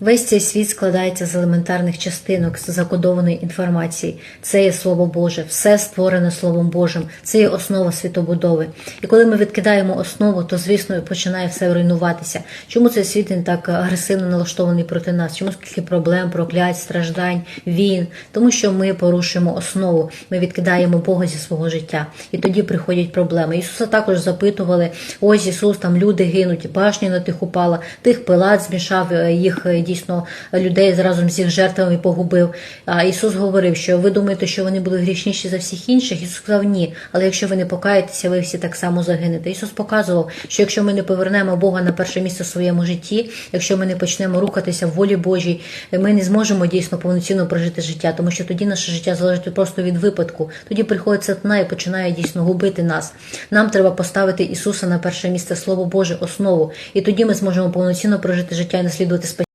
Весь цей світ складається з елементарних частинок, з закодованої інформації. Це є Слово Боже, все створене Словом Божим, це є основа світобудови. І коли ми відкидаємо основу, то звісно починає все руйнуватися. Чому цей світ він так агресивно налаштований проти нас? Чому скільки проблем, проклять, страждань, війн? Тому що ми порушуємо основу, ми відкидаємо Бога зі свого життя, і тоді приходять проблеми. Ісуса також запитували: ось Ісус, там люди гинуть, башня на тих упала, тих пилат змішав е, їх е, дійсно людей разом з їх жертвами погубив. А Ісус говорив, що ви думаєте, що вони були грішніші за всіх інших? Ісус сказав ні. Але якщо ви не покаєтеся, ви всі так само загинете. Ісус показував, що якщо ми не повернемо Бога на перше місце в своєму житті, якщо ми не почнемо рухатися в волі Божій, ми не зможемо дійсно повноцінно прожити життя, тому що тоді наше життя залежить просто від випадку. Тоді приходить сатана і починає дійсно губити нас. Нам треба поставити Ісуса на перше місце, Слово Боже, основу, і тоді ми зможемо повноцінно прожити життя і наслідувати спасіння.